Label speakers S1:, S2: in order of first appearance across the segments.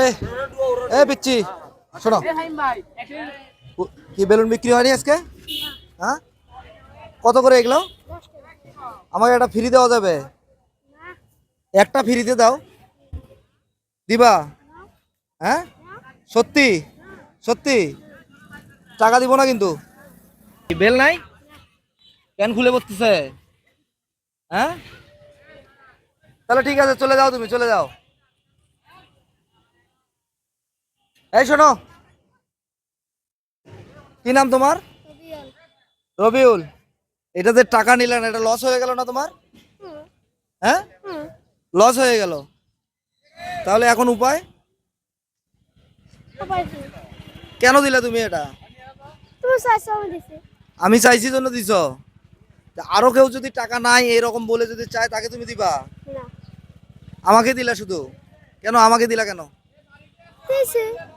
S1: এই এই পিচ্ছি শোনো। কি বেলুন বিক্রি হয়নি আজকে? হ্যাঁ? কত করে এগুলো? আমাকে একটা ফ্রি দেওয়া যাবে। একটা ফ্রিতে দাও। দিবা? হ্যাঁ? সত্যি? সত্যি? টাকা দিব না কিন্তু। বেল নাই? কেন খুলে পড়তেছে হ্যাঁ? তাহলে ঠিক আছে চলে যাও তুমি চলে যাও। এই শোনো। কি নাম তোমার? রবিউল। এটাতে টাকা নিলে না এটা লস হয়ে গেল না তোমার? হ্যাঁ? লস হয়ে গেল। তাহলে এখন উপায়? কেন দিলে তুমি এটা?
S2: আমি
S1: চাইছি জন্য দিছ। আরও কেউ যদি টাকা নাই এরকম বলে যদি চায় তাকে তুমি দিবা? আমাকে দিলা শুধু? কেন আমাকে দিলা কেন?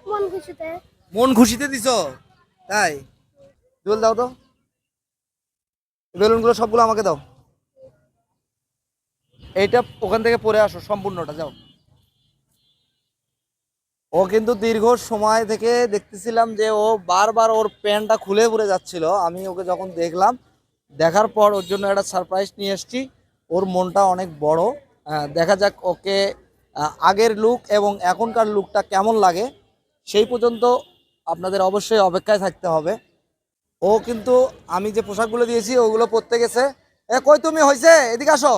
S2: মন খুশিতে।
S1: মন খুশিতে দিছ? তাই? জল দাও তো। বেলুনগুলো সবগুলো আমাকে দাও। এইটা ওখান থেকে পরে আসো, সম্পূর্ণটা, যাও। ও কিন্তু দীর্ঘ সময় থেকে দেখতেছিলাম যে ও বারবার ওর প্যান্টটা খুলে পড়ে যাচ্ছিল। আমি ওকে যখন দেখলাম, দেখার পর ওর জন্য একটা সারপ্রাইজ নিয়ে এসেছি। ওর মনটা অনেক বড়। দেখা যাক ওকে আগের লুক এবং এখনকার লুকটা কেমন লাগে সেই পর্যন্ত আপনাদের অবশ্যই অপেক্ষায় থাকতে হবে। ও কিন্তু আমি যে পোশাকগুলো দিয়েছি ওগুলো পরতে গেছে। এ কই তুমি? হয়েছে এদিকে আসো।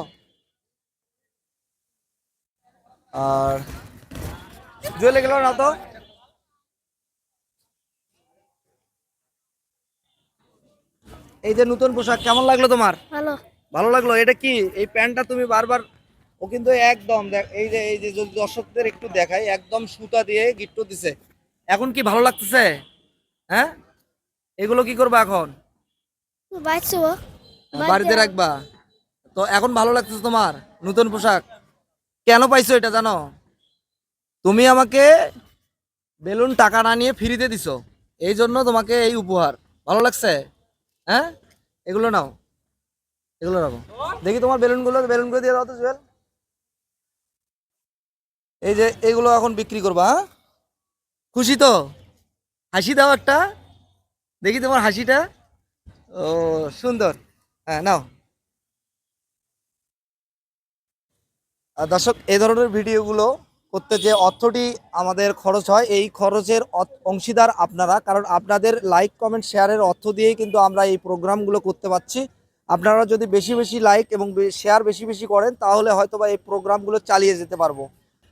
S1: আর জুয়েলে গেল না তো। এই যে নতুন পোশাক কেমন লাগল তোমার?
S2: ভালো।
S1: ভালো লাগল? এটা কি? এই প্যান্টটা তুমি বারবার ও কিন্তু একদম দেখ এই যে এই যে যদি দর্শকদের একটু দেখাই একদম সুতা দিয়ে গিট্টু দিছে। এখন কি ভালো লাগতেছে? হ্যাঁ? এগুলো কি করবা এখন? বাড়িতে রাখবা। তো এখন ভালো লাগতেছে তোমার? নতুন পোশাক? কেন পাইছো এটা জানো? তুমি আমাকে বেলুন টাকা না নিয়ে ফ্রিতে দিছো। এই জন্য তোমাকে এই উপহার। ভালো লাগছে? হ্যাঁ? এগুলো নাও। এগুলো রাখো। দেখি তোমার বেলুনগুলো বেলুনগুলো দিয়ে দাও তো জুয়েল। এই যে এগুলো এখন বিক্রি করবা হ্যাঁ? খুশি তো? হাসি দাও একটা। দেখি তোমার হাসিটা। ও, সুন্দর। হ্যাঁ নাও। আর দর্শক এই ধরনের ভিডিওগুলো করতে যে অর্থটি আমাদের খরচ হয়, এই খরচের অংশীদার আপনারা। কারণ আপনাদের লাইক কমেন্ট শেয়ারের অর্থ দিয়েই কিন্তু আমরা এই প্রোগ্রামগুলো করতে পারছি। আপনারা যদি বেশি বেশি লাইক এবং শেয়ার বেশি বেশি করেন, তাহলে হয়তোবা এই প্রোগ্রামগুলো চালিয়ে যেতে পারব।